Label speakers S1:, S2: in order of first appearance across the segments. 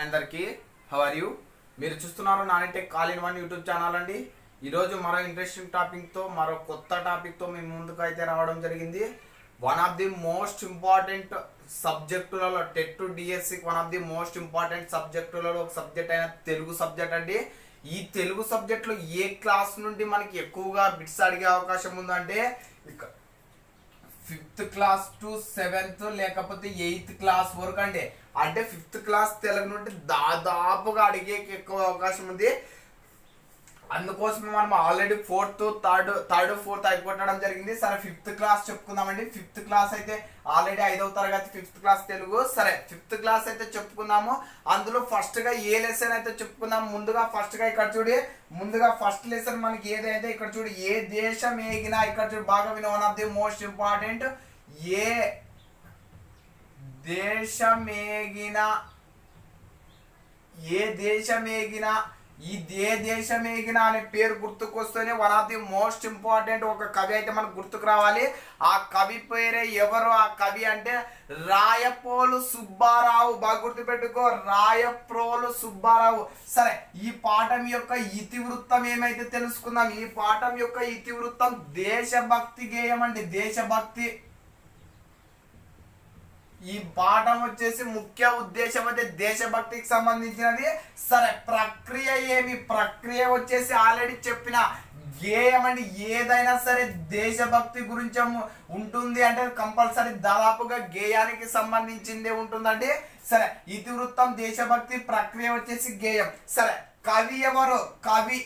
S1: అందరికీ hour you మీరు చూస్తున్నారు Nanitech call in one YouTube channel అండి. ఈరోజు మరో ఇంట్రెస్టింగ్ టాపిక్తో మరో కొత్త టాపిక్తో మేము ముందుకు అయితే రావడం జరిగింది. One of the most important సబ్జెక్టులలో TET to DSC one of the most important సబ్జెక్టులలో ఒక సబ్జెక్ట్ అయిన తెలుగు సబ్జెక్ట్ అండి. ఈ తెలుగు సబ్జెక్ట్లో ఏ క్లాస్ నుండి మనకి ఎక్కువగా బిట్స్ అడిగే అవకాశం ఉందంటే ఫిఫ్త్ క్లాస్ టు సెవెంత్ లేకపోతే ఎయిత్ క్లాస్ వరకు అంటే అంటే ఫిఫ్త్ క్లాస్ తెలుగు నుండి దాదాపుగా అడిగే ఎక్కువ అవకాశం ఉంది. అందుకోసం మనం already fourth third third fourth అయిపోవడం జరిగింది. సరే ఫిఫ్త్ క్లాస్ చెప్పుకుందామండి. ఫిఫ్త్ క్లాస్ అయితే ఆల్రెడీ ఐదవ తరగతి ఫిఫ్త్ క్లాస్ తెలుగు. సరే ఫిఫ్త్ క్లాస్ అయితే చెప్పుకుందాము. అందులో ఫస్ట్గా ఏ లెసన్ అయితే చెప్పుకుందాం? ముందుగా ఫస్ట్గా ఇక్కడ చూడి. ముందుగా ఫస్ట్ లెసన్ మనకి ఏదైతే ఇక్కడ చూడు ఏ దేశం ఏగినా ఇక్కడ చూడు బాగా విన. One of the most important ఏ దేశమేగిన ఏ దేశమేగినా ఈ ఏ దేశమేగిన అనే పేరు గుర్తుకొస్తేనే one of the most important ఒక కవి అయితే మనకు గుర్తుకు రావాలి. ఆ కవి పేరే ఎవరు? ఆ కవి అంటే రాయపోలు సుబ్బారావు. బాగా గుర్తుపెట్టుకో రాయప్రోలు సుబ్బారావు. సరే ఈ పాఠం యొక్క ఇతివృత్తం ఏమైతే తెలుసుకుందాం? ఈ పాఠం యొక్క ఇతివృత్తం దేశభక్తి గేయం అండి దేశభక్తి. ఈ పాఠం వచ్చేసి ముఖ్య ఉద్దేశం అయితే దేశభక్తికి సంబంధించినది. సరే ప్రక్రియ ఏమి? ప్రక్రియ వచ్చేసి ఆల్రెడీ చెప్పిన గేయం అంటే ఏదైనా సరే దేశభక్తి గురించి ఉంటుంది అంటే కంపల్సరీ దాదాపుగా గేయానికి సంబంధించిందే ఉంటుందండి. సరే ఇతివృత్తం దేశభక్తి ప్రక్రియ వచ్చేసి గేయం సరే కవి ఎవరు? కవి.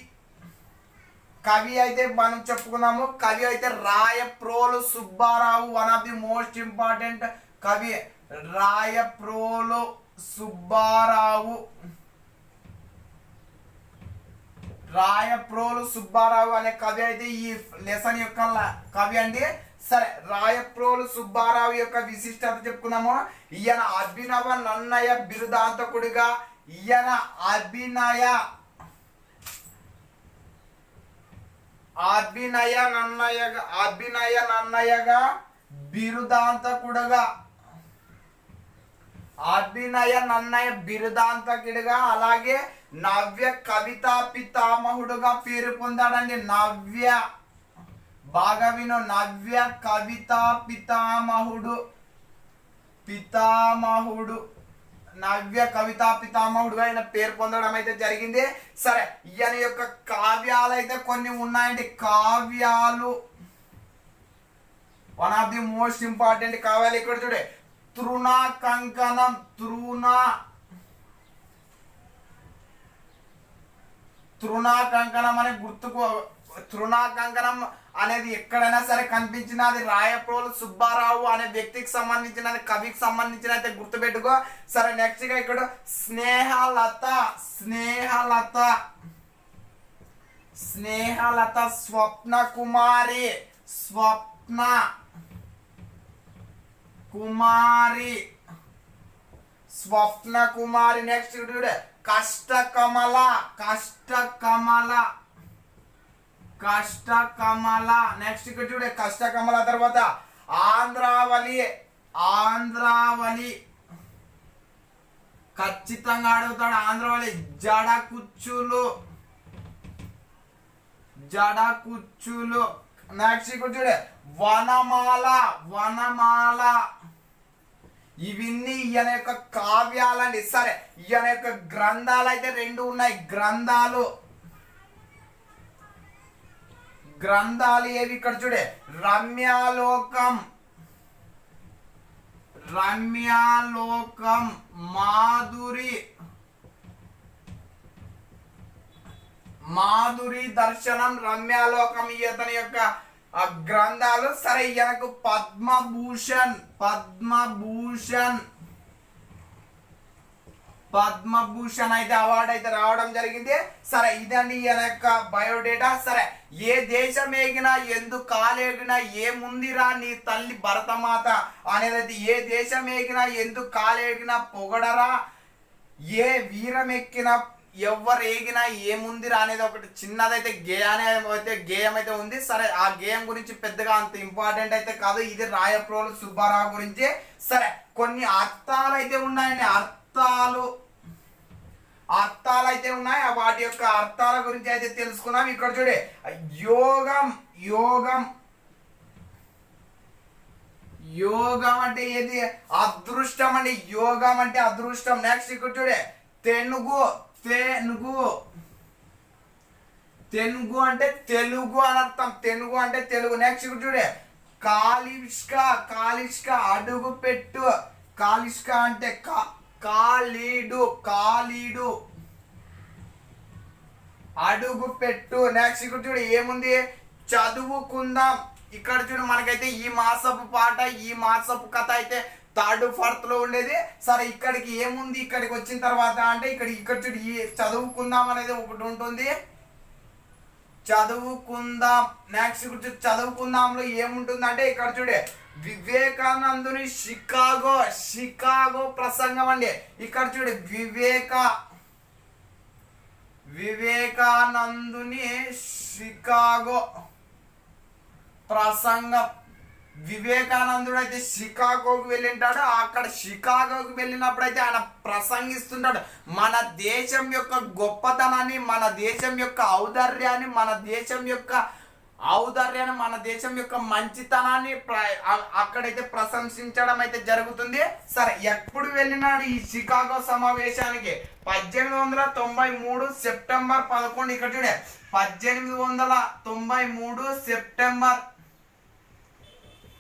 S1: కవి అయితే మనం చెప్పుకున్నాము. కవి అయితే Rayaprolu Subbarao one of the most important కవి రాయప్రోలు సుబ్బారావు. రాయప్రోలు సుబ్బారావు అనే కవి అయితే ఈ లెసన్ యొక్క కవి అండి. సరే రాయప్రోలు సుబ్బారావు యొక్క విశిష్టత చెప్పుకున్నాము ఈయన అభినవ నన్నయ బిరుదాంతకుడిగా ఈయన అభినయ అభినయ నన్నయగా అభినయ నన్నయగా బిరుదాంతకుడుగా అభినయ నన్నయ బిరుదాంతకుడిగా అలాగే నవ్య కవితా పితామహుడుగా పేరు పొందాడండి నవ్య. బాగా విను నవ్య కవితా పితామహుడు. పితామహుడు. నవ్య కవితా పితామహుడుగా ఆయన పేరు పొందడం అయితే జరిగింది. సరే ఈయన యొక్క కావ్యాలు అయితే కొన్ని ఉన్నాయండి. కావ్యాలు. One of the most important కావ్యాలు ఇక్కడ చూడే. తృణ కంకణం తృణ తృణ కంకణం అనే గుర్తుకు తృణ కంకణం అనేది ఎక్కడైనా సరే కనిపించిన అది రాయప్రోలు సుబ్బారావు అనే వ్యక్తికి సంబంధించినది కవికి సంబంధించిన అయితే గుర్తుపెట్టుకో. సరే నెక్స్ట్గా ఇక్కడ స్నేహలత స్నేహలత స్నేహలత స్వప్న కుమారి స్వప్న కుమారి. స్వప్న కుమారి నెక్స్ట్ చూడే కష్ట కమల కష్ట కమల కష్ట కమల నెక్స్ట్ ఇక్కడ చూడే కష్ట కమల తర్వాత ఆంధ్రావళి ఆంధ్రావళి. ఖచ్చితంగా అడుగుతాడు ఆంధ్రావళి. జడ కుచ్చులు జడ కుచ్చులు నెక్స్ట్ ఇక్కడ చూడే వనమాల వనమాల. ఇవన్నీ ఈయన యొక్క కావ్యాలండి సరే ఈయన యొక్క గ్రంథాలు అయితే రెండు ఉన్నాయి. గ్రంథాలు. గ్రంథాలు ఏవి ఇక్కడ చూడే? రమ్యాలోకం. రమ్యాలోకం మాధురి. మాధురి దర్శనం రమ్యాలోకం ఇతని యొక్క ఆ గ్రంథాలు సరే ఈయనకు పద్మభూషణ్ పద్మభూషణ్. పద్మభూషణ్ అయితే అవార్డు అయితే రావడం జరిగింది. సరే ఇదండి ఈయన యొక్క బయోడేటా. సరే ఏ దేశం ఏగినా ఎందుకు కాలేగినా ఏముందిరా నీ తల్లి భరతమాత అనేది ఏ దేశం ఏగినా ఎందుకు కాలేగినా పొగడరా? ఏ వీరం ఎక్కిన ఎవరు ఏగినా ఏముందిరా అనేది ఒకటి చిన్నదైతే గేయానే అయితే గేయం అయితే ఉంది. సరే ఆ గేయం గురించి పెద్దగా అంత ఇంపార్టెంట్ అయితే కాదు. ఇది రాయప్రోలు సుబ్బారావు గురించి. సరే కొన్ని అర్థాలు అయితే ఉన్నాయండి. అర్థాలు అర్థాలు అయితే ఉన్నాయి. ఆ వాటి యొక్క అర్థాల గురించి అయితే తెలుసుకున్నాం ఇక్కడ చూడే. యోగం యోగం. యోగం అంటే ఏది? అదృష్టం అండి. యోగం అంటే అదృష్టం. నెక్స్ట్ ఇక్కడ చూడే. తెనుగు తెనుగు తెనుగు అంటే తెలుగు అని అర్థం. తెలుగు అంటే తెలుగు. నెక్స్ట్ ఇక్కడ చూడే. కాలిష్క కాలిష్క అడుగు పెట్టు. కాలిష్క అంటే కా కాలీడు కాలీడు అడుగు పెట్టు. నెక్స్ట్ ఇక్కడ చూడు. ఏముంది? చదువుకుందాం. ఇక్కడ చూడు మనకైతే ఈ మాసపు పాట ఈ మాసపు కథ అయితే థర్డ్ ఫోర్త్లో ఉండేది. సరే ఇక్కడికి ఏముంది? ఇక్కడికి వచ్చిన తర్వాత అంటే ఇక్కడ ఇక్కడ చూడు చదువుకుందాం అనేది ఒకటి ఉంటుంది. చదువుకుందాం. నెక్స్ట్ చూడు చదువుకుందాంలో ఏముంటుంది అంటే ఇక్కడ చూడే వివేకానందుని షికాగో షికాగో ప్రసంగం అండి. ఇక్కడ చూడు వివేక వివేకానందుని షికాగో ప్రసంగం. వివేకానందుడు అయితే షికాగోకి వెళ్ళింటాడు. అక్కడ షికాగోకి వెళ్ళినప్పుడు అయితే ఆయన ప్రసంగిస్తుంటాడు. మన దేశం యొక్క గొప్పతనాన్ని మన దేశం యొక్క ఔదార్యాన్ని మన దేశం యొక్క ఔదార్యాన్ని మన దేశం యొక్క మంచితనాన్ని ప్ర- అక్కడైతే ప్రశంసించడం అయితే జరుగుతుంది. సరే ఎప్పుడు వెళ్ళినాడు ఈ షికాగో సమావేశానికి? పద్దెనిమిది వందల తొంభై మూడు సెప్టెంబర్ పదకొండు. ఇక్కడ చూడే పద్దెనిమిది వందల తొంభై మూడు సెప్టెంబర్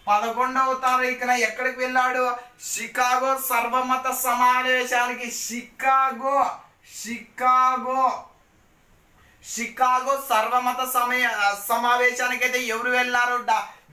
S1: పదకొండవ తారీఖున ఎక్కడికి వెళ్ళాడు? షికాగో సర్వమత సమావేశానికి షికాగో షికాగో. షికాగో సర్వమత సమయ సమావేశానికి అయితే ఎవరు వెళ్ళారు?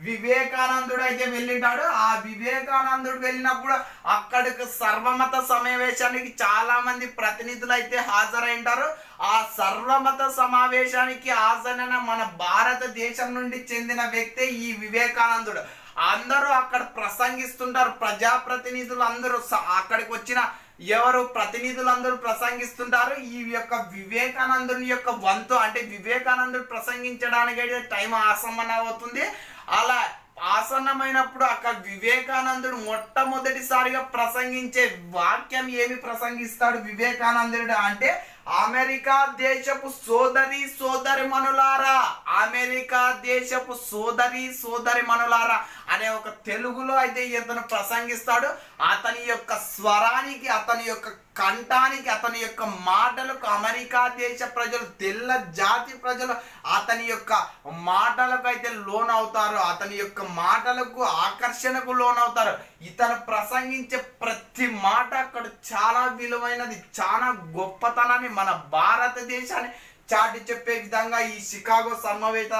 S1: వివేకానందుడు అయితే వెళ్ళింటాడు. ఆ వివేకానందుడు వెళ్ళినప్పుడు అక్కడికి సర్వమత సమావేశానికి చాలా మంది ప్రతినిధులు అయితే హాజరైంటారు ఆ సర్వమత సమావేశానికి హాజరైన మన భారతదేశం నుండి చెందిన వ్యక్తే ఈ వివేకానందుడు. అందరూ అక్కడ ప్రసంగిస్తుంటారు. ప్రజాప్రతినిధులు అందరూ స- అక్కడికి వచ్చిన ఎవరు ప్రతినిధులు అందరూ ప్రసంగిస్తుంటారు. ఈ యొక్క వివేకానందుని యొక్క వంతు అంటే వివేకానందుడు ప్రసంగించడానికి అయితే టైం ఆసమన అవుతుంది. అలా ఆసన్నమైనప్పుడు అక్కడ వివేకానందుడు మొట్టమొదటిసారిగా ప్రసంగించే వాక్యం ఏమి ప్రసంగిస్తాడు వివేకానందుడు అంటే అమెరికా దేశపు సోదరి సోదరి మనులారా అమెరికా దేశపు సోదరి సోదరి మనులారా అనే ఒక తెలుగులో అయితే ఇతను ప్రసంగిస్తాడు. అతని యొక్క స్వరానికి అతని యొక్క కంఠానికి అతని యొక్క మాటలకు అమెరికా దేశ ప్రజలు తెల్ల జాతి ప్రజలు అతని యొక్క మాటలకు అయితే లోన్ అవుతారు అతని యొక్క మాటలకు ఆకర్షణకు లోన్ అవుతారు ఇతను ప్రసంగించే ప్రతి మాట అక్కడ చాలా విలువైనది చాలా గొప్పతనాన్ని మన భారతదేశాన్ని చాటి చెప్పే విధంగా ఈ షికాగో సర్వవేత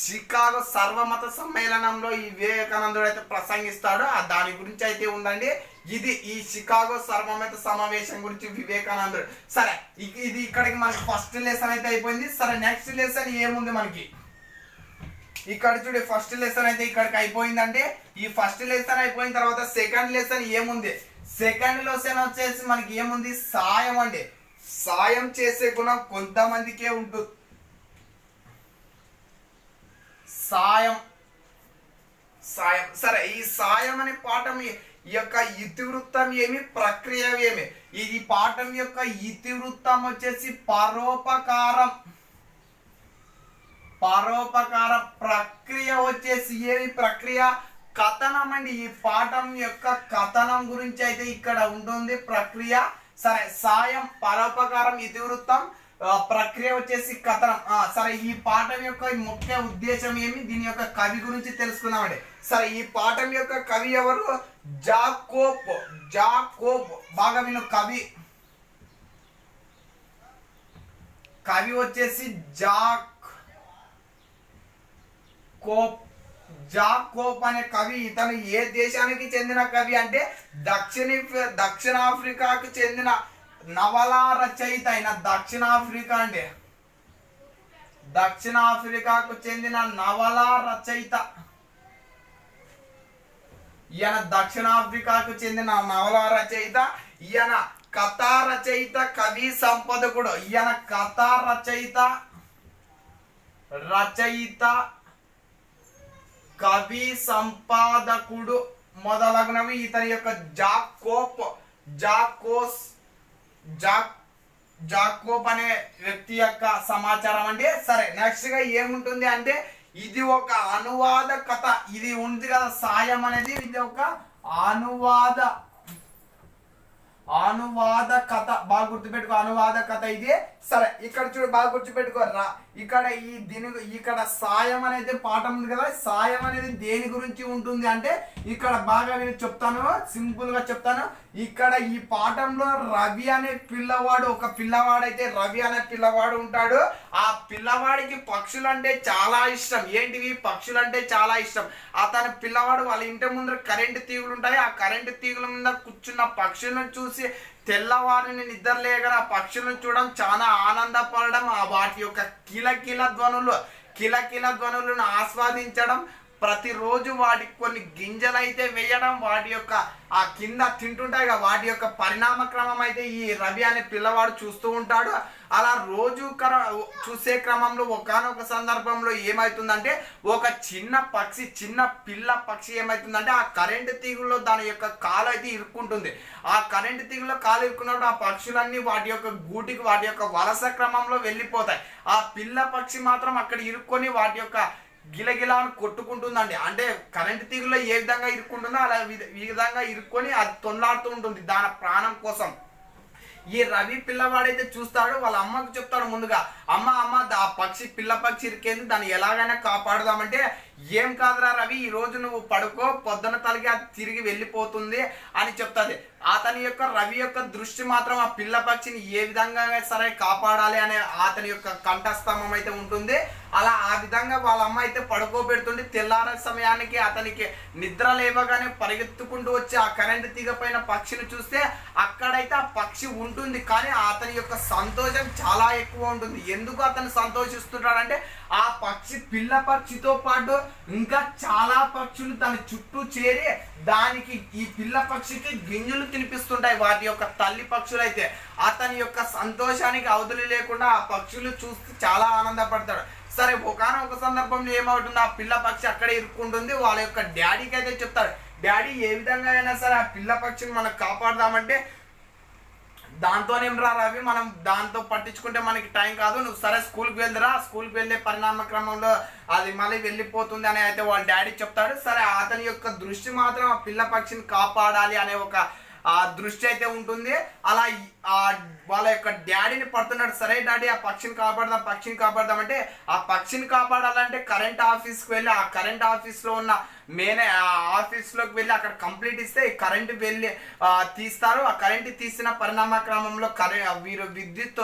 S1: షికాగో సర్వమత సమ్మేళనంలో ఈ వివేకానందుడు అయితే ప్రసంగిస్తాడు. ఆ దాని గురించి అయితే ఉందండి. ఇది ఈ షికాగో సర్వమత సమావేశం గురించి వివేకానందుడు. సరే ఇది ఇక్కడికి మనకి ఫస్ట్ లెసన్ అయితే అయిపోయింది. సరే నెక్స్ట్ లెసన్ ఏముంది మనకి? ఇక్కడ చూడు ఫస్ట్ లెసన్ అయితే ఇక్కడికి అయిపోయిందంటే ఈ ఫస్ట్ లెసన్ అయిపోయిన తర్వాత సెకండ్ లెసన్ ఏముంది? సెకండ్ లెసన్ వచ్చేసి మనకి ఏముంది? సాయం అండి. సాయం చేసే గుణం కొంతమందికే ఉంటుంది సాయం. సాయం. సరే ఈ సాయం అనే పాఠం ఈ యొక్క ఇతివృత్తం ఏమి? ప్రక్రియ ఏమి? ఈ పాఠం యొక్క ఇతివృత్తం వచ్చేసి పరోపకారం. పరోపకార. ప్రక్రియ వచ్చేసి ఏమి? ప్రక్రియ కథనం అండి. ఈ పాఠం యొక్క కథనం గురించి అయితే ఇక్కడ ఉంటుంది. ప్రక్రియ సరే సాయం పరోపకారం ఇతివృత్తం ప్రక్రియ వచ్చేసి కథనం. సరే ఈ పాఠం యొక్క ముఖ్య ఉద్దేశం ఏమి? దీని యొక్క కవి గురించి తెలుసుకుందామండి. సరే ఈ పాఠం యొక్క కవి ఎవరు? జాకోప్ జాకోప్ బాగా విను కవి. కవి వచ్చేసి జాక్ కోప్. జాకోప్ అనే కవి ఇతను ఏ దేశానికి చెందిన కవి అంటే దక్షిణ దక్షిణాఫ్రికాకు చెందిన నవలా రచయిత అయిన దక్షిణాఫ్రికా అండి. దక్షిణాఫ్రికాకు చెందిన నవలా రచయిత. ఈయన దక్షిణాఫ్రికాకు చెందిన నవలా రచయిత ఈయన కథా రచయిత కవి సంపదకుడు ఈయన కథా రచయిత రచయిత కవి సంపాదకుడు మొదలగునవి ఇతని యొక్క జాకోప్ జాకోస్ జాక్ జాకోప్ అనే వ్యక్తి యొక్క సమాచారం అండి సరే నెక్స్ట్గా ఏముంటుంది అంటే ఇది ఒక అనువాద కథ. ఇది ఉంది కదా సాయం అనేది ఇది ఒక అనువాద అనువాద కథ. బాగా గుర్తుపెట్టుకో అనువాద కథ ఇది. సరే ఇక్కడ చూడు బాగా గుర్తుపెట్టుకో రా. ఇక్కడ ఈ దీని ఇక్కడ సాయం అనేది పాఠం ఉంది కదా సాయం అనేది దేని గురించి ఉంటుంది అంటే ఇక్కడ బాగా నేను చెప్తాను సింపుల్గా చెప్తాను. ఇక్కడ ఈ పాఠంలో రవి అనే పిల్లవాడు ఒక పిల్లవాడైతే రవి అనే పిల్లవాడు ఉంటాడు. ఆ పిల్లవాడికి పక్షులు అంటే చాలా ఇష్టం. ఏంటివి? పక్షులు అంటే చాలా ఇష్టం. అతని పిల్లవాడు వాళ్ళ ఇంటి ముందర కరెంటు తీగలు ఉంటాయి. ఆ కరెంటు తీగుల మీద కూర్చున్న పక్షులను చూసి తెల్లవారిని నిద్ర పక్షులను చూడడం చాలా ఆనందపడడం. ఆ వాటి యొక్క కిలకిల ధ్వనులు కిలకిల ధ్వనులను ఆస్వాదించడం ప్రతిరోజు వాటికి కొన్ని గింజలు అయితే వేయడం వాటి యొక్క ఆ కింద తింటుంటాయి కదా వాటి యొక్క పరిణామ క్రమం అయితే ఈ రవి అనే పిల్లవాడు చూస్తూ ఉంటాడు. అలా రోజు కర చూసే క్రమంలో ఒకనొక సందర్భంలో ఏమవుతుందంటే ఒక చిన్న పక్షి చిన్న పిల్ల పక్షి ఏమవుతుందంటే ఆ కరెంటు తీగుల్లో దాని యొక్క కాలు అయితే ఇరుక్కుంటుంది. ఆ కరెంటు తీగుల్లో కాలు ఇరుక్కున్నప్పుడు ఆ పక్షులన్నీ వాటి యొక్క గూటికి వాటి యొక్క వలస క్రమంలో వెళ్ళిపోతాయి. ఆ పిల్ల పక్షి మాత్రం అక్కడ ఇరుక్కొని వాటి యొక్క గిలగిలా అని కొట్టుకుంటుందండి. అంటే కరెంటు తీగులో ఏ విధంగా ఇరుక్కుంటుందో అలా విధ- ఈ విధంగా ఇరుక్కొని అది తొందలాడుతూ ఉంటుంది దాని ప్రాణం కోసం. ఈ రవి పిల్లవాడైతే చూస్తాడు వాళ్ళ అమ్మకు చెప్తాడు ముందుగా అమ్మ అమ్మ దా- ఆ పక్షి పిల్ల పక్షి ఇరికేంది దాన్ని ఎలాగైనా కాపాడుదామంటే ఏం కాదురా రవి ఈ రోజు నువ్వు పడుకో పొద్దున తలకి అది తిరిగి వెళ్ళిపోతుంది అని చెప్తుంది. అతని యొక్క రవి యొక్క దృష్టి మాత్రం ఆ పిల్ల పక్షిని ఏ విధంగా సరే కాపాడాలి అనే అతని యొక్క కంఠస్తంభం అయితే ఉంటుంది. అలా ఆ విధంగా వాళ్ళ అమ్మ అయితే పడుకోబెడుతుంది తెల్లార సమయానికి అతనికి నిద్ర లేవగానే పరిగెత్తుకుంటూ వచ్చి ఆ కరెంటు తీగ పైన పక్షిని చూస్తే అక్కడైతే ఆ పక్షి ఉంటుంది. కానీ అతని యొక్క సంతోషం చాలా ఎక్కువ ఉంటుంది. ఎందుకు అతను సంతోషిస్తుంటాడంటే ఆ పక్షి పిల్ల పక్షితో పాటు ఇంకా చాలా పక్షులు తన చుట్టూ చేరి దానికి ఈ పిల్ల పక్షికి గింజలు తినిపిస్తుంటాయి. వాటి యొక్క తల్లి పక్షులు అయితే అతని యొక్క సంతోషానికి అవధులు లేకుండా ఆ పక్షులు చూస్తూ చాలా ఆనందపడతాడు. సరే ఒకనొక సందర్భంలో ఏమవుతుంది? ఆ పిల్ల పక్షి అక్కడే ఇరుక్కుంటుంది. వాళ్ళ యొక్క డాడీకి అయితే చెప్తాడు డాడీ ఏ విధంగా అయినా సరే ఆ పిల్ల పక్షిని మనం కాపాడదామంటే దాంతోనేం రా రవి? మనం దాంతో పట్టించుకుంటే మనకి టైం కాదు. నువ్వు సరే స్కూల్కి వెళ్ళరా స్కూల్కి వెళ్ళే పరిణామ క్రమంలో అది మళ్ళీ వెళ్ళిపోతుంది అని అయితే వాళ్ళ డాడీ చెప్తాడు. సరే అతని యొక్క దృష్టి మాత్రం ఆ పిల్ల పక్షిని కాపాడాలి అనే ఒక ఆ దృష్టి అయితే ఉంటుంది. అలా ఆ వాళ్ళ యొక్క డాడీని పడుతున్నాడు. సరే డాడీ ఆ పక్షిని కాపాడదాం పక్షిని కాపాడదాం అంటే ఆ పక్షిని కాపాడాలంటే కరెంట్ ఆఫీస్కి వెళ్ళి ఆ కరెంట్ ఆఫీస్లో ఉన్న మేనే ఆ ఆఫీస్లోకి వెళ్ళి అక్కడ కంప్లీట్ ఇస్తే కరెంటు కరెంట్ వెళ్ళి తీస్తారు. ఆ కరెంట్ తీసిన పరిణామ క్రమంలో కరె వీరు విద్యుత్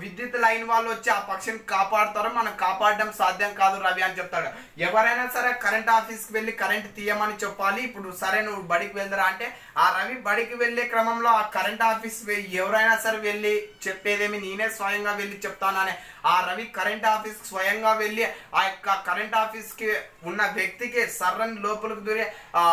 S1: విద్యుత్ లైన్ వాళ్ళు వచ్చి ఆ పక్షిని కాపాడుతారు మనం కాపాడడం సాధ్యం కాదు రవి అని చెప్తాడు. ఎవరైనా సరే కరెంట్ ఆఫీస్కి వెళ్ళి కరెంట్ తీయమని చెప్పాలి. ఇప్పుడు సరే నువ్వు బడికి వెళ్దరా అంటే ఆ రవి బడికి వెళ్ళే క్రమంలో ఆ కరెంట్ ఆఫీస్ ఎవరైనా సరే వెళ్ళి చెప్పేదేమి నేనే స్వయంగా వెళ్ళి చెప్తాననే ఆ రవి కరెంట్ ఆఫీస్ స్వయంగా వెళ్ళి ఆ యొక్క కరెంట్ ఆఫీస్కి ఉన్న వ్యక్తికి సర్రని లోపలికి దూరి ఆ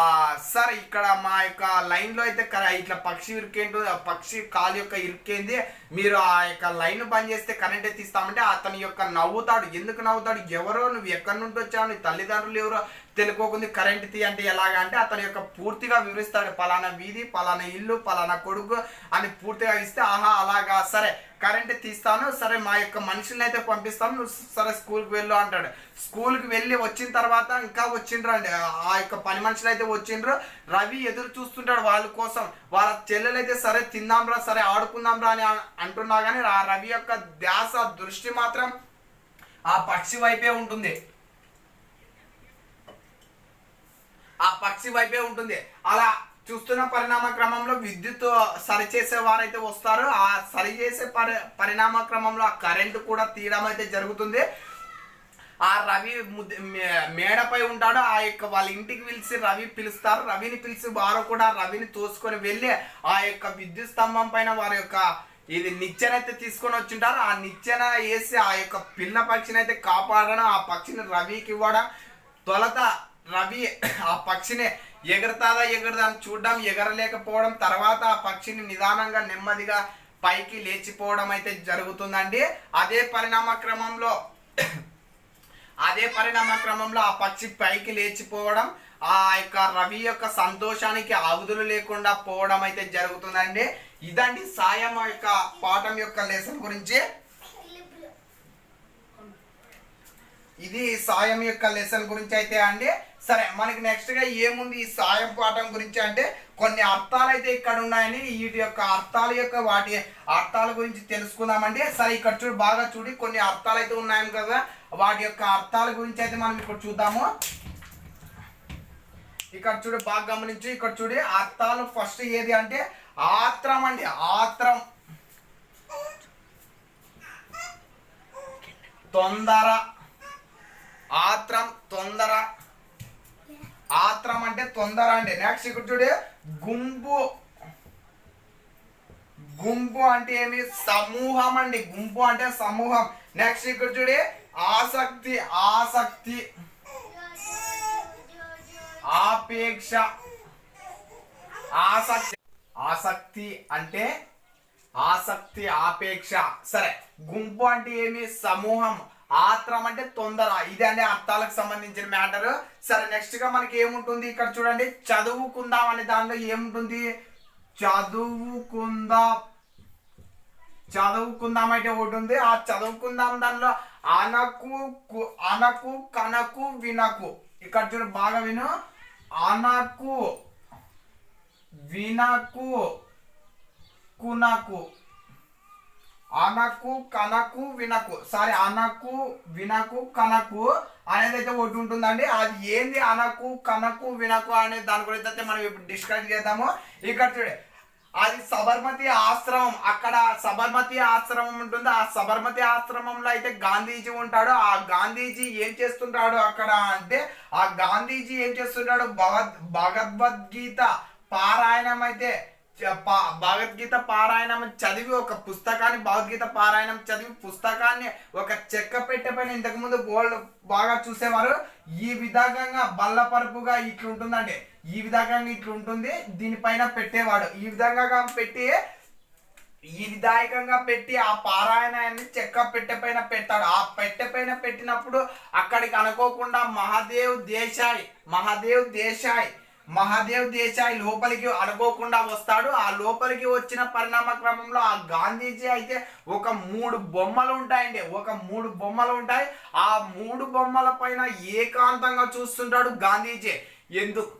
S1: సార్ ఇక్కడ మా యొక్క లైన్లో అయితే ఇట్లా పక్షి ఇరుకేంటో ఆ పక్షి కాలు యొక్క ఇరుకేంది మీరు ఆ యొక్క లైన్ బంద్ చేస్తే కరెంట్ తీస్తామంటే అతని యొక్క నవ్వుతాడు. ఎందుకు నవ్వుతాడు? ఎవరో నువ్వు ఎక్కడి నుండి వచ్చావు? నీ తల్లిదండ్రులు ఎవరో తెలుకోకుంది కరెంట్ తీ అంటే ఎలాగ అంటే అతని యొక్క పూర్తిగా వివరిస్తాడు. పలానా వీధి పలానా ఇల్లు పలానా కొడుకు అని పూర్తిగా ఇస్తే ఆహా అలాగా సరే కరెంట్ తీస్తాను సరే మా యొక్క మనుషుల్ని అయితే పంపిస్తాను నువ్వు సరే స్కూల్కి వెళ్ళు అంటాడు. స్కూల్కి వెళ్ళి వచ్చిన తర్వాత ఇంకా వచ్చిండ్రు అండి. ఆ యొక్క పని మనుషులు అయితే వచ్చిండ్రు. రవి ఎదురు చూస్తుంటాడు వాళ్ళ కోసం. వాళ్ళ చెల్లెలు అయితే సరే తిందాంరా సరే ఆడుకుందాంరా అని అంటున్నా కానీ ఆ రవి యొక్క ధ్యాస దృష్టి మాత్రం ఆ పక్షి వైపే ఉంటుంది. ఆ పక్షి వైపే ఉంటుంది. అలా చూస్తున్న పరిణామ క్రమంలో విద్యుత్ సరిచేసే వారైతే వస్తారు. ఆ సరిచేసే పరి పరిణామ క్రమంలో ఆ కరెంటు కూడా తీయడం అయితే జరుగుతుంది. ఆ రవి మే- మేడపై ఉంటాడు. ఆ యొక్క వాళ్ళ ఇంటికి పిలిచి రవి పిలుస్తారు. రవిని పిలిచి వారు కూడా రవిని తోసుకొని వెళ్ళి ఆ యొక్క విద్యుత్ స్తంభం పైన వారి యొక్క ఇది నిచ్చెన అయితే తీసుకొని వచ్చింటారు. ఆ నిచ్చెన వేసి ఆ యొక్క పిల్ల పక్షిని అయితే కాపాడడం ఆ పక్షిని రవికి ఇవ్వడం తొలత రవి ఆ పక్షిని ఎగురుతాదా ఎగురుదా అని చూడడం ఎగరలేకపోవడం తర్వాత ఆ పక్షిని నిదానంగా నెమ్మదిగా పైకి లేచిపోవడం అయితే జరుగుతుందండి. అదే పరిణామ క్రమంలో అదే పరిణామ క్రమంలో ఆ పక్షి పైకి లేచిపోవడం ఆ యొక్క రవి యొక్క సంతోషానికి అవధులు లేకుండా పోవడం అయితే జరుగుతుందండి. ఇదండి సాయం యొక్క పాఠం యొక్క లెసన్ గురించి. ఇది సాయం యొక్క లెసన్ గురించి అయితే అండి. సరే మనకి నెక్స్ట్గా ఏముంది ఈ సాయం పాఠం గురించి అంటే కొన్ని అర్థాలు అయితే ఇక్కడ ఉన్నాయని వీటి యొక్క అర్థాల యొక్క వాటి అర్థాల గురించి తెలుసుకుందామండి. సరే ఇక్కడ చూడు బాగా చూడి కొన్ని అర్థాలు అయితే ఉన్నాయి కదా వాటి యొక్క అర్థాల గురించి అయితే మనం ఇప్పుడు చూద్దాము. ఇక్కడ చూడు బాగా గమనించి ఇక్కడ చూడి అర్థాలు ఫస్ట్ ఏది అంటే ఆత్రం అండి ఆత్రం. తొందర. ఆత్రం తొందర. ఆత్రం అంటే తొందర అండి నెక్స్ట్ ఇక్కడ చూడే. గుంపు. గుంపు అంటే ఏమి? సమూహం అండి. గుంపు అంటే సమూహం. నెక్స్ట్ ఇక్కడ చూడే. ఆసక్తి. ఆసక్తి. ఆపేక్ష. ఆసక్తి. ఆసక్తి అంటే ఆసక్తి ఆపేక్ష. సరే. గుంపు అంటే ఏమి? సమూహం. ఆత్రం అంటే తొందర. ఇది అనే అర్థాలకు సంబంధించిన మ్యాటర్. సరే నెక్స్ట్గా మనకి ఏముంటుంది? ఇక్కడ చూడండి చదువుకుందాం అనే దానిలో ఏముంటుంది? చదువుకుందాం చదువుకుందాం అయితే ఒకటి ఉంది. ఆ చదువుకుందాం దానిలో అనకు కు- అనకు కనకు వినకు. ఇక్కడ చూడు బాగా విను. అనకు వినకు కునకు. అనకు కనకు వినకు. సారీ అనకు వినకు కనకు అనేది అయితే ఒకటి ఉంటుందండి. అది ఏంది అనకు కనకు వినకు అనే దాని గురించి అయితే మనం ఇప్పుడు డిస్కస్ చేద్దాము. ఇక్కడ చూడే అది సబర్మతి ఆశ్రమం. అక్కడ సబర్మతి ఆశ్రమం ఉంటుంది. ఆ సబర్మతి ఆశ్రమంలో అయితే గాంధీజీ ఉంటాడు. ఆ గాంధీజీ ఏం చేస్తుంటాడు అక్కడ అంటే ఆ గాంధీజీ ఏం చేస్తుంటాడు? భగవద్ భగవద్గీత పారాయణం అయితే భగవద్గీత పారాయణం చదివి ఒక పుస్తకాన్ని భగవద్గీత పారాయణం చదివి పుస్తకాన్ని ఒక చెక్క పెట్టె పైన ఇంతకు ముందు బోల్డ్ బాగా చూసేవారు. ఈ విధంగా బల్లపరుపుగా ఇట్లా ఈ విధంగా ఇట్లుంటుంది దీనిపైన పెట్టేవాడు. ఈ విధంగా పెట్టి ఈ విధాయకంగా పెట్టి ఆ పారాయణాన్ని చెక్క పెట్టె పైన పెట్టాడు. ఆ పెట్టె పైన పెట్టినప్పుడు అక్కడికి అనుకోకుండా మహాదేవ్ దేశాయ్ మహాదేవ్ దేశాయ్ మహాదేవ్ దేశాయ్ లోపలికి అనుకోకుండా వస్తాడు. ఆ లోపలికి వచ్చిన పరిణామ క్రమంలో ఆ గాంధీజీ అయితే ఒక మూడు బొమ్మలు ఉంటాయండి. ఒక మూడు బొమ్మలు ఉంటాయి. ఆ మూడు బొమ్మల పైన ఏకాంతంగా చూస్తుంటాడు గాంధీజీ. ఎందుకు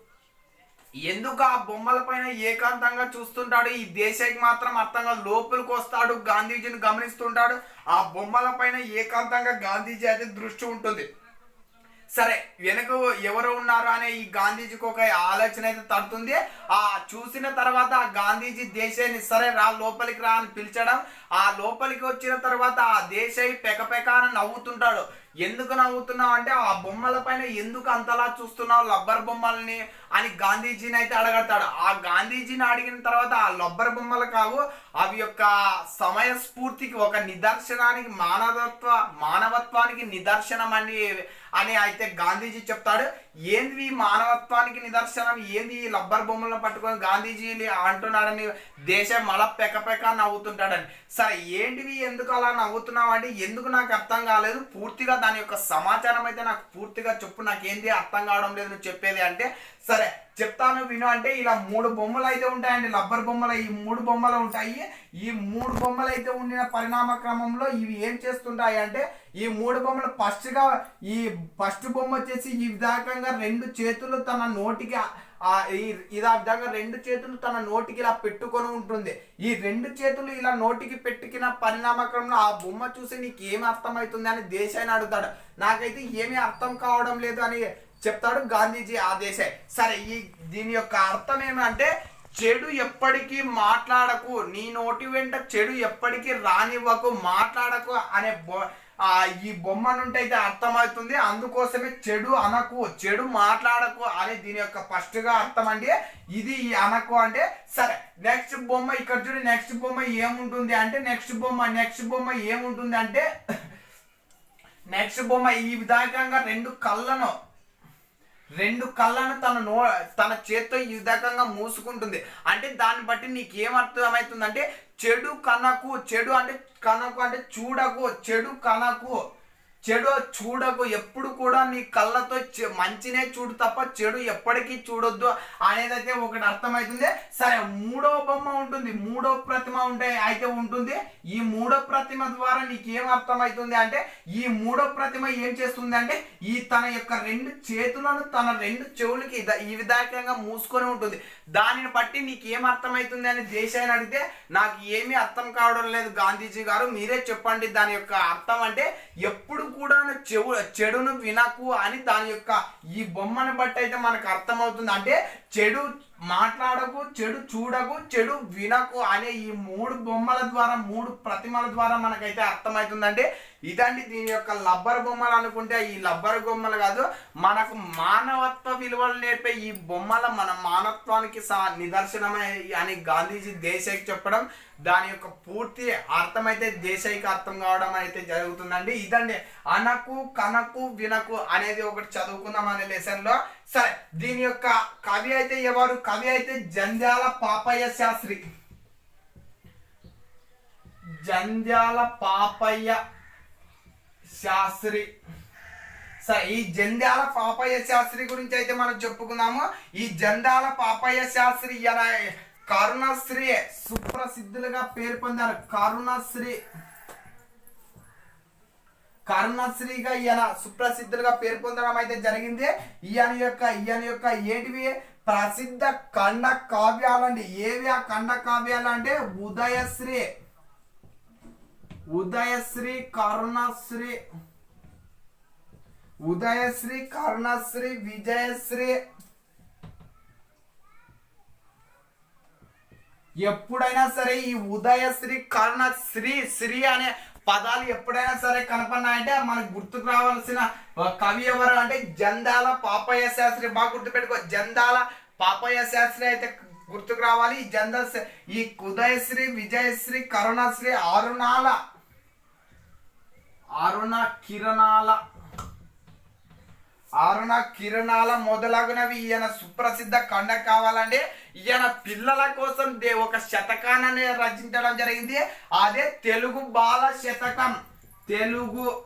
S1: ఎందుకు ఆ బొమ్మల పైన ఏకాంతంగా చూస్తుంటాడు? ఈ దేశానికి మాత్రం అర్థంగా లోపలికి వస్తాడు గాంధీజీని గమనిస్తుంటాడు. ఆ బొమ్మల పైన ఏకాంతంగా గాంధీజీ అయితే దృష్టి ఉంటుంది. సరే వెనక ఎవరు ఉన్నారు అనే ఈ గాంధీజీకి ఒక ఆలోచన అయితే తడుతుంది. ఆ చూసిన తర్వాత ఆ గాంధీజీ దేశాన్ని సరే రా లోపలికి రా అని పిలిచడం ఆ లోపలికి వచ్చిన తర్వాత ఆ దేశాయి పెకపెక అని నవ్వుతుంటాడు. ఎందుకు నవ్వుతున్నావు అంటే ఆ బొమ్మల పైన ఎందుకు అంతలా చూస్తున్నావు లబ్బర్ బొమ్మల్ని అని గాంధీజీని అయితే అడగడతాడు. ఆ గాంధీజీని అడిగిన తర్వాత ఆ లబ్బర్ బొమ్మలు కావు అవి యొక్క సమయ స్ఫూర్తికి ఒక నిదర్శనానికి మానవత్వ మానవత్వానికి నిదర్శనం అని అని అయితే గాంధీజీ చెప్తాడు. ఏంది మానవత్వానికి నిదర్శనం? ఏంది ఈ లబ్బర్ బొమ్మలను పట్టుకొని గాంధీజీ అంటున్నాడని దేశం మల పెకపెక నవ్వుతుంటాడని. సరే ఏంటివి ఎందుకు అలా నవ్వుతున్నావు అంటే ఎందుకు నాకు అర్థం కాలేదు. పూర్తిగా దాని యొక్క సమాచారం అయితే నాకు పూర్తిగా చెప్పు. నాకు ఏంది అర్థం కావడం లేదు నువ్వు చెప్పేది అంటే సరే చెప్తాను విను అంటే ఇలా మూడు బొమ్మలు అయితే ఉంటాయండి. లబ్బర్ బొమ్మలు ఈ మూడు బొమ్మలు ఉంటాయి. ఈ మూడు బొమ్మలు అయితే ఉండిన పరిణామ క్రమంలో ఇవి ఏం చేస్తుంటాయి అంటే ఈ మూడు బొమ్మలు ఫస్ట్గా ఈ ఫస్ట్ బొమ్మ వచ్చేసి ఈ విధంగా రెండు చేతులు తన నోటికి ఆ ఈ విధంగా రెండు చేతులు తన నోటికి ఇలా పెట్టుకొని ఉంటుంది. ఈ రెండు చేతులు ఇలా నోటికి పెట్టుకున్న పరిణామక్రమంలో ఆ బొమ్మ చూసి నీకు ఏమి అర్థమవుతుంది అని దేశాన్ని అడుగుతాడు. నాకైతే ఏమీ అర్థం కావడం లేదు అని చెప్తాడు గాంధీజీ ఆదేశే. సరే ఈ దీని యొక్క అర్థం ఏమంటే చెడు ఎప్పటికీ మాట్లాడకు నీ నోటి వెంట చెడు ఎప్పటికీ రానివ్వకు మాట్లాడకు అనే బొ- ఈ బొమ్మ నుండి అయితే అర్థమవుతుంది. అందుకోసమే చెడు అనకు చెడు మాట్లాడకు అని దీని యొక్క ఫస్ట్గా అర్థం అండి. ఇది అనకు అంటే సరే నెక్స్ట్ బొమ్మ ఇక్కడ చూడు నెక్స్ట్ బొమ్మ ఏముంటుంది అంటే నెక్స్ట్ బొమ్మ నెక్స్ట్ బొమ్మ ఏముంటుంది అంటే నెక్స్ట్ బొమ్మ ఈ విధంగా రెండు కళ్ళను రెండు కళ్ళను తన నో తన చేత్తో ఈ విధంగా మూసుకుంటుంది. అంటే దాన్ని బట్టి నీకు ఏమర్థమవుతుందంటే చెడు కనకు చెడు అంటే కనకు అంటే చూడకు చెడు కనకు. చెడు చూడకు ఎప్పుడు కూడా నీ కళ్ళతో చె- మంచినే చూడు తప్ప చెడు ఎప్పటికీ చూడొద్దు అనేది అయితే ఒకటి అర్థమవుతుంది సరే మూడో బొమ్మ ఉంటుంది మూడో ప్రతిమ ఉంటే అయితే ఉంటుంది. ఈ మూడో ప్రతిమ ద్వారా నీకు ఏం అర్థమవుతుంది అంటే ఈ మూడో ప్రతిమ ఏం చేస్తుంది అంటే ఈ తన యొక్క రెండు చేతులను తన రెండు చెవులకి ఈ విధాకంగా మూసుకొని ఉంటుంది. దానిని బట్టి నీకు ఏం అర్థమవుతుంది అని దేశాన్ని అడిగితే నాకు ఏమీ అర్థం కావడం లేదు గాంధీజీ గారు. మీరే చెప్పండి దాని యొక్క అర్థం అంటే ఎప్పుడు కూడా చెవు చెడును వినకు అని దాని యొక్క ఈ బొమ్మను బట్టి అయితే మనకు అర్థమవుతుంది. అంటే చెడు మాట్లాడకు చెడు చూడకు చెడు వినకు అనే ఈ మూడు బొమ్మల ద్వారా మూడు ప్రతిమల ద్వారా మనకైతే అర్థమవుతుందంటే ఇదండి దీని యొక్క లబ్బర్ బొమ్మలు అనుకుంటే ఈ లబ్బర్ బొమ్మలు కాదు మనకు మానవత్వ విలువలు నేర్పే ఈ బొమ్మల మన మానవత్వానికి సా నిదర్శనమే అని గాంధీజీ దేశాయికి చెప్పడం దాని యొక్క పూర్తి అర్థమైతే దేశాయికి అర్థం కావడం అయితే జరుగుతుందండి. ఇదండి అనకు కనకు వినకు అనేది ఒకటి చదువుకుందాం అనే లెసన్లో సరే దీని యొక్క కవి అయితే ఎవరు? కవి అయితే జంధ్యాల పాపయ్య శాస్త్రి. జంధ్యాల పాపయ్య శాస్త్రి. సరే ఈ జంధ్యాల పాపయ్య శాస్త్రి గురించి అయితే మనం చెప్పుకున్నాము ఈ జంధ్యాల పాపయ్య శాస్త్రి ఎలా కరుణశ్రీ సుప్రసిద్ధులుగా పేరు పొందారు. కరుణశ్రీ. కర్ణశ్రీగా ఈయన సుప్రసిద్ధులుగా పేర్కొందడం అయితే జరిగింది. ఈయన యొక్క ఈయన యొక్క ఏంటివి? ప్రసిద్ధ ఖండ కావ్యాలండి. ఏవి ఆ ఖండ కావ్యాలు అంటే ఉదయశ్రీ. ఉదయశ్రీ కరుణశ్రీ. ఉదయశ్రీ కరుణశ్రీ విజయశ్రీ. ఎప్పుడైనా సరే ఈ ఉదయశ్రీ కర్ణశ్రీ శ్రీ అనే పదాలు ఎప్పుడైనా సరే కనపడినాయంటే మనకు గుర్తుకు రావాల్సిన కవి ఎవరు అంటే జందాల పాపయ్య శాస్త్రి. బాగా గుర్తుపెట్టుకో జందాల పాపయ్య శాస్త్రి అయితే గుర్తుకు రావాలి. ఈ జంద ఈ ఉదయశ్రీ విజయశ్రీ కరుణశ్రీ అరుణాల అరుణ కిరణాల అరుణ కిరణాల మొదలగునవి. ఈయన సుప్రసిద్ధ కండ కావాలండి ఈయన పిల్లల కోసం దే ఒక శతకాన్ని రచించడం జరిగింది. అదే తెలుగు బాల శతకం. తెలుగు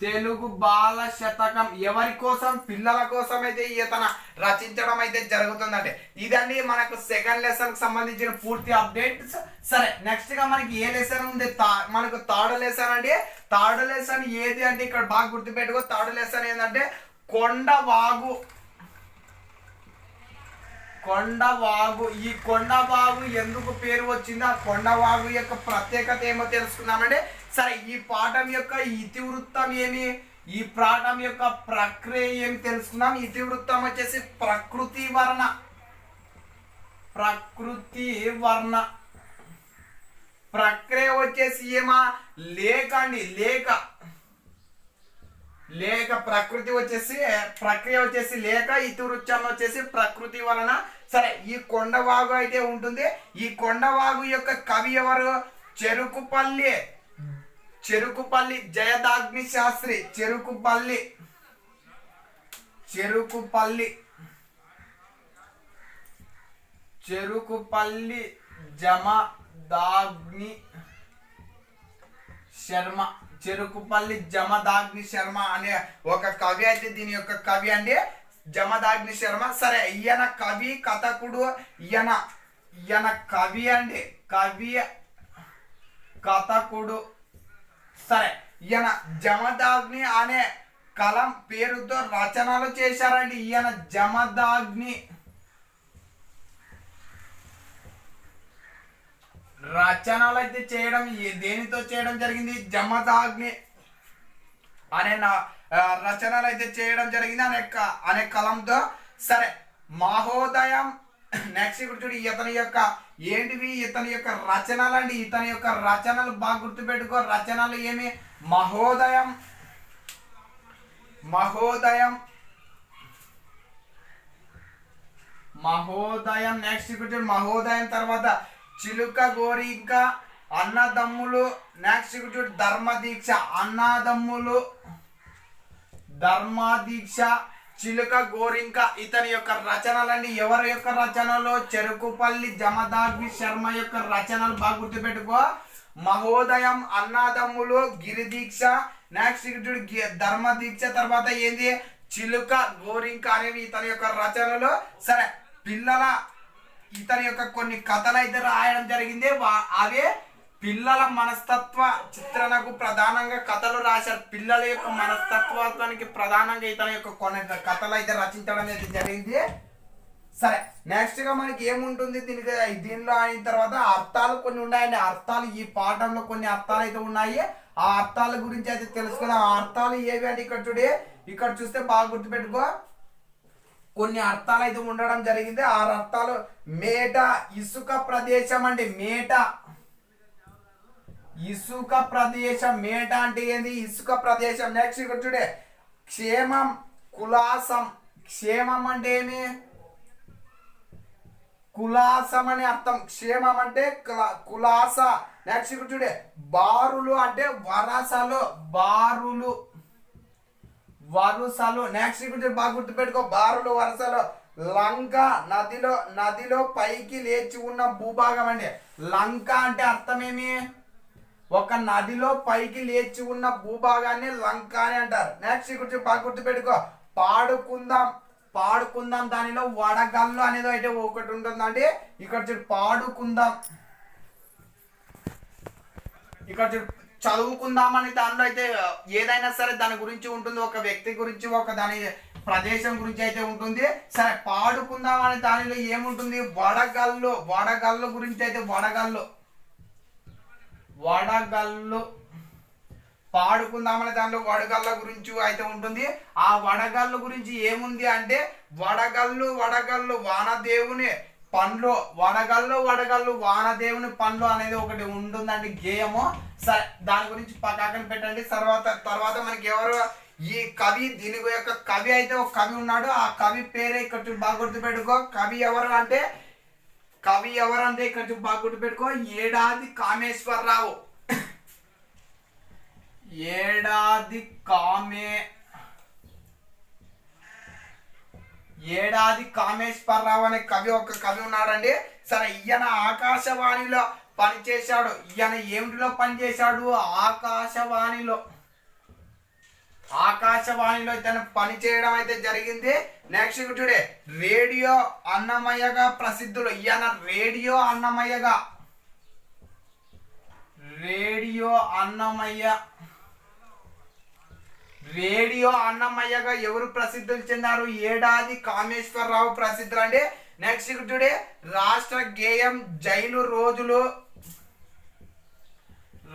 S1: తెలుగు బాల శతకం ఎవరి కోసం? పిల్లల కోసం అయితే ఈతన రచించడం అయితే జరుగుతుందండి. ఇదండి మనకు సెకండ్ లెసన్కి సంబంధించిన పూర్తి అప్డేట్స్ సరే నెక్స్ట్గా మనకి ఏ లెసన్ ఉంది? తా- మనకు థర్డ్ లెసన్ అండి. థర్డ్ లెసన్ ఏది అంటే ఇక్కడ బాగా గుర్తుపెట్టుకో. థర్డ్ లెసన్ ఏంటంటే కొండవాగు. కొండవాగు. ఈ కొండవాగు ఎందుకు పేరు వచ్చింది ఆ కొండవాగు యొక్క ప్రత్యేకత ఏమో తెలుసుకుందామంటే సరే ఈ పాఠం యొక్క ఇతివృత్తం ఏమి? ఈ పాఠం యొక్క ప్రక్రియ ఏమి తెలుసుకుందాం? ఇతివృత్తం వచ్చేసి ప్రకృతి వర్ణ. ప్రకృతి వర్ణ. ప్రక్రియ వచ్చేసి ఏమా? లేక అండి లేక. లేక ప్రకృతి వచ్చేసి ప్రక్రియ వచ్చేసి లేక ఇతివృత్తం వచ్చేసి ప్రకృతి వలన. సరే ఈ కొండవాగు అయితే ఉంటుంది. ఈ కొండవాగు యొక్క కవి ఎవరు? చెరుకుపల్లి. చెరుకుపల్లి జయదాగ్ని శాస్త్రి చెరుకుపల్లి చెరుకుపల్లి చెరుకుపల్లి జమదాగ్ని శర్మ చెరుకుపల్లి జమదాగ్ని శర్మ అనే ఒక కవి అయితే దీని యొక్క కవి అండి. జమదాగ్ని శర్మ. సరే ఈయన కవి కథకుడు ఈయన ఈయన కవి అండి. కవి కథకుడు సరే ఈయన జమదాగ్ని అనే కలం పేరుతో రచనలు చేశారండి. ఈయన జమదాగ్ని రచనలు అయితే చేయడం దేనితో చేయడం జరిగింది? జమదాగ్ని అనే నా రచనలు అయితే చేయడం జరిగింది అనే అనే కలంతో. సరే మహోదయం నెక్స్ట్ ఇప్పుడు చూడు ఇతని యొక్క ఏంటివి ఇతని యొక్క రచనలు అండి ఇతని యొక్క రచనలు బాగా గుర్తుపెట్టుకో. రచనలు ఏమి? మహోదయం. మహోదయం. మహోదయం నెక్స్ట్ ఇప్పుడు మహోదయం తర్వాత చిలుక గోరి ఇంకా అన్నదమ్ములు. నెక్స్ట్ ఇప్పుడు ధర్మ దీక్ష అన్నదమ్ములు. ధర్మ దీక్ష చిలుక గోరింక ఇతని యొక్క రచనలండి ఎవరి యొక్క రచనలు? చెరుకుపల్లి జమదాగ్వి శర్మ యొక్క రచనలు బాగా గుర్తుపెట్టుకో. మహోదయం అన్నాదమ్ములు గిరిదీక్ష నెక్స్ట్ ధర్మ దీక్ష తర్వాత ఏంది? చిలుక గోరింక అనేవి ఇతని యొక్క రచనలు. సరే పిల్లల ఇతని యొక్క కొన్ని కథలు అయితే రాయడం జరిగింది. అవే పిల్లల మనస్తత్వ చిత్రణకు ప్రధానంగా కథలు రాశారు. పిల్లల యొక్క మనస్తత్వానికి ప్రధానంగా ఇతని యొక్క కొన్ని కథలు అయితే రచించడం అయితే జరిగింది. సరే నెక్స్ట్గా మనకి ఏముంటుంది? దీనికి దీనిలో అయిన తర్వాత అర్థాలు కొన్ని ఉన్నాయండి. అర్థాలు ఈ పాఠంలో కొన్ని అర్థాలు అయితే ఉన్నాయి. ఆ అర్థాల గురించి అయితే తెలుసుకుందాం. ఆ అర్థాలు ఏవి అంటే ఇక్కడ చూడి ఇక్కడ చూస్తే బాగా గుర్తుపెట్టుకో. కొన్ని అర్థాలు అయితే ఉండడం జరిగింది. ఆ అర్థాలు మేట ఇసుక ప్రదేశం అండి. మేట. ఇసుక ప్రదేశం మేట అంటే ఏంది? ఇసుక ప్రదేశం. నెక్స్ట్ ఇక్కడ చూడే. క్షేమం కులాసం. క్షేమం అంటే ఏమి? కులాసం అని అర్థం. క్షేమం అంటే కులాస. నెక్స్ట్ ఇక్కడ చూడే. బారులు అంటే వరసలు. బారులు. వరుసలు. నెక్స్ట్ ఇప్పుడు బాగా గుర్తుపెట్టుకో. బారులు వరుసలు. లంక నదిలో నదిలో పైకి లేచి ఉన్న భూభాగం అండి. లంక అంటే అర్థమేమి ఒక నదిలో పైకి లేచి ఉన్న భూభాగాన్ని లంక అని అంటారు నెక్స్ట్ ఇక్కడ బాగా గుర్తుపెట్టుకో. పాడుకుందాం. పాడుకుందాం దానిలో వడగల్లు అనేది అయితే ఒకటి ఉంటుందండి. ఇక్కడ చూడు పాడుకుందాం. ఇక్కడ చూడు చదువుకుందామని దానిలో అయితే ఏదైనా సరే దాని గురించి ఉంటుంది. ఒక వ్యక్తి గురించి ఒక దాని ప్రదేశం గురించి అయితే ఉంటుంది. సరే పాడుకుందాం అనే దానిలో ఏముంటుంది? వడగల్లు వడగల్లు గురించి అయితే వడగల్లు వడగల్లు పాడుకుందామనే దానిలో వడగళ్ళ గురించి అయితే ఉంటుంది. ఆ వడగళ్ళు గురించి ఏముంది అంటే వడగళ్ళు వడగళ్ళు వానదేవుని పండ్లు. వడగళ్ళు వడగళ్ళు వానదేవుని పండ్లు అనేది ఒకటి ఉంటుందండి గేయము. సరే దాని గురించి పక్కన పెట్టండి. తర్వాత తర్వాత మనకి ఎవరు ఈ కవి దీని యొక్క కవి అయితే ఒక కవి ఉన్నాడు. ఆ కవి పేరే ఇక్కడ బాగా గుర్తుపెట్టుకో. కవి ఎవరు అంటే కవి ఎవరంటే ఇక్కడ చూడు బాగా గుర్తుపెట్టుకో. ఏడాది కామేశ్వరరావు. ఏడాది కామే ఏడాది కామేశ్వరరావు అనే కవి ఒక కవి ఉన్నాడండి. సరే ఈయన ఆకాశవాణిలో పనిచేశాడు. ఈయన ఏమిటిలో పనిచేశాడు? ఆకాశవాణిలో. ఆకాశవాణిలో తన పని చేయడం అయితే జరిగింది. నెక్స్ట్ టుడే రేడియో అన్నమయ్యగా ప్రసిద్ధులు. ఈయన రేడియో అన్నమయ్యగా. రేడియో అన్నమయ్య. రేడియో అన్నమయ్యగా ఎవరు ప్రసిద్ధులు చెందారు? ఏడాది కామేశ్వరరావు ప్రసిద్ధులు అంటే నెక్స్ట్ టుడే రాష్ట్ర గేయం జైలు రోజులు.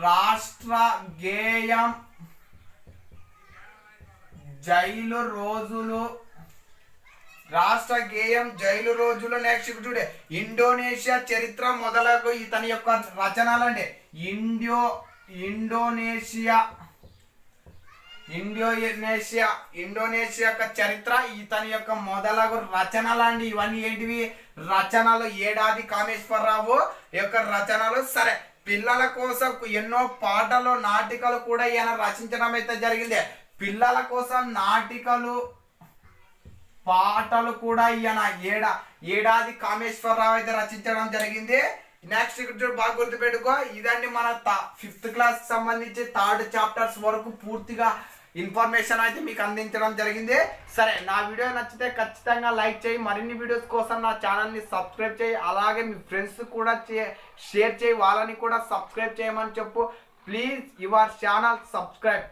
S1: రాష్ట్ర గేయం జైలు రోజులు. రాష్ట్ర గేయం జైలు రోజులు నెక్స్ట్ చూడే. ఇండోనేషియా చరిత్ర మొదలగు ఇతని యొక్క రచనలు అండి ఇండియో ఇండోనేషియా. ఇండోనేషియా ఇండోనేషియా యొక్క చరిత్ర ఇతని యొక్క మొదలగు రచనలు అండి ఇవన్నీ ఏంటివి? రచనలు ఏడాది కామేశ్వరరావు యొక్క రచనలు. సరే పిల్లల కోసం ఎన్నో పాటలు నాటికలు కూడా ఈయన రచించడం అయితే జరిగింది. పిల్లల కోసం నాటికలు పాటలు కూడా ఈయన ఏడా ఏడాది కామేశ్వరరావు అయితే రచించడం జరిగింది. నెక్స్ట్ ఇక్కడ బాగా గుర్తుపెట్టుకో. ఇదండి మన ఫిఫ్త్ క్లాస్ సంబంధించి థర్డ్ చాప్టర్స్ వరకు పూర్తిగా ఇన్ఫర్మేషన్ అయితే మీకు అందించడం జరిగింది. సరే నా వీడియో నచ్చితే ఖచ్చితంగా లైక్ చేయి. మరిన్ని వీడియోస్ కోసం నా ఛానల్ని సబ్స్క్రైబ్ చేయి. అలాగే మీ ఫ్రెండ్స్ కూడా షేర్ చేయి. వాళ్ళని కూడా సబ్స్క్రైబ్ చేయమని చెప్పు. Please your channel subscribe